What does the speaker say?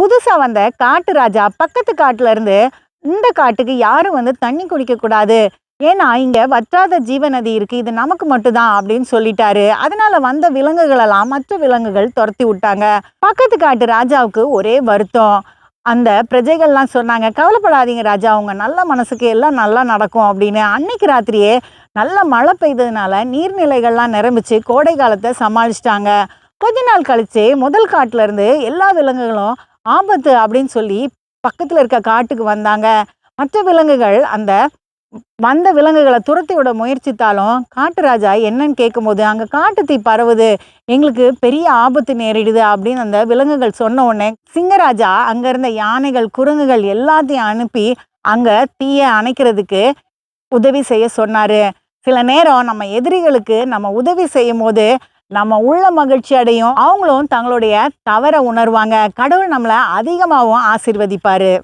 புதுசாக வந்த காட்டு ராஜா பக்கத்து காட்டுல இருந்து இந்த காட்டுக்கு யாரும் வந்து தண்ணி குடிக்கக்கூடாது ஏன்னா இங்கே வற்றாத ஜீவநதி இருக்குது இது நமக்கு மட்டும்தான் அப்படின்னு சொல்லிட்டாரு. அதனால வந்த விலங்குகளெல்லாம் மற்ற விலங்குகள் துரத்தி விட்டாங்க. பக்கத்து காட்டு ராஜாவுக்கு ஒரே வருத்தம். அந்த பிரஜைகள்லாம் சொன்னாங்க கவலைப்படாதீங்க ராஜா உங்க நல்ல மனசுக்கு எல்லாம் நல்லா நடக்கும் அப்படின்னு. அன்னைக்கு ராத்திரியே நல்ல மழை பெய்ததுனால நீர்நிலைகள்லாம் நிரம்பிச்சு கோடை காலத்தை சமாளிச்சிட்டாங்க. கொஞ்ச நாள் கழிச்சு முதல் காட்டுல இருந்து எல்லா விலங்குகளும் ஆபத்து அப்படின்னு சொல்லி பக்கத்தில் இருக்க காட்டுக்கு வந்தாங்க. மற்ற விலங்குகள் அந்த வந்த விலங்குகளை துரத்தி விட முயற்சித்தாலும் காட்டுராஜா என்னன்னு கேட்கும்போது அங்கே காட்டு தீ பரவுது. எங்களுக்கு பெரிய ஆபத்து நேரிடுது. அப்படின்னு அந்த விலங்குகள் சொன்ன உடனே சிங்கராஜா அங்கே இருந்த யானைகள் குரங்குகள் எல்லாத்தையும் அனுப்பி அங்கே தீயை அணைக்கிறதுக்கு உதவி செய்ய சொன்னார். சில நேரம் நம்ம எதிரிகளுக்கு நம்ம உதவி செய்யும் போது நம்ம உள்ள மகிழ்ச்சி அடையும். அவங்களும் தங்களுடைய தவற உணர்வாங்க. கடவுள் நம்மளை அதிகமாகவும் ஆசிர்வதிப்பாரு.